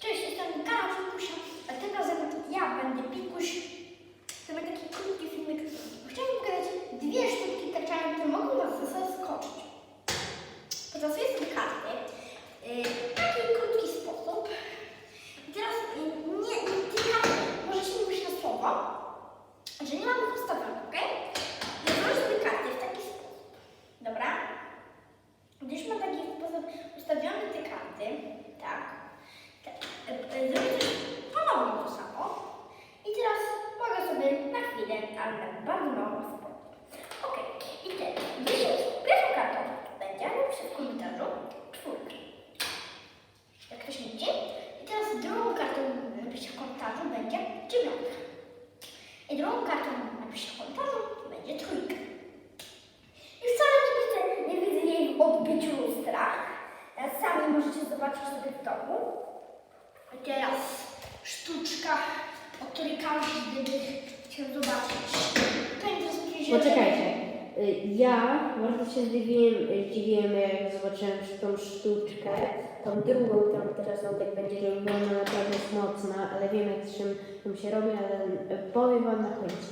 Cześć, jestem Gala Pikusia, a tym razem ja będę Pikuś. To będzie taki krótki filmik. Chciałam pokazać dwie sztuczki taczane, które mogą Was zaskoczyć. Potrasuję sobie karty yy, taki krótki sposób. I teraz yy, nie, nie tylko możecie mi mówić na słowo, że nie mam ich ustawionych, ok? Ja złożę sobie karty w taki sposób. Dobra? Gdyż ma taki sposób ustawione te karty, tak, ale na bardzo mało sport. Ok, i teraz pierwszą, pierwszą kartą będzie przy w komentarzu czwórka. Jak ktoś nie. I teraz drugą kartą napiszę w komentarzu będzie dziewiątka. I drugą kartą napiszę w komentarzu będzie trójka. I wcale nie widzę, nie widzę jej w odbiciu lustra. Sami możecie zobaczyć sobie w domu. I teraz sztuczka, o której każdy chciał zobaczyć. To jest Poczekajcie. Y, Ja bardzo się zdziwiłem, zdziwiłem jak zobaczyłem tą sztuczkę, tą drugą, którą teraz Antek będzie robił, bo ona naprawdę jest mocna, ale wiem jak z się robi, ale powiem wam na końcu.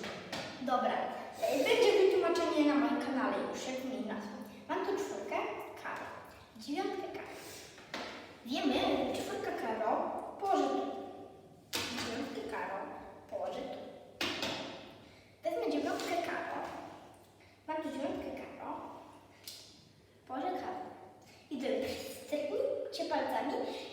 咱 사.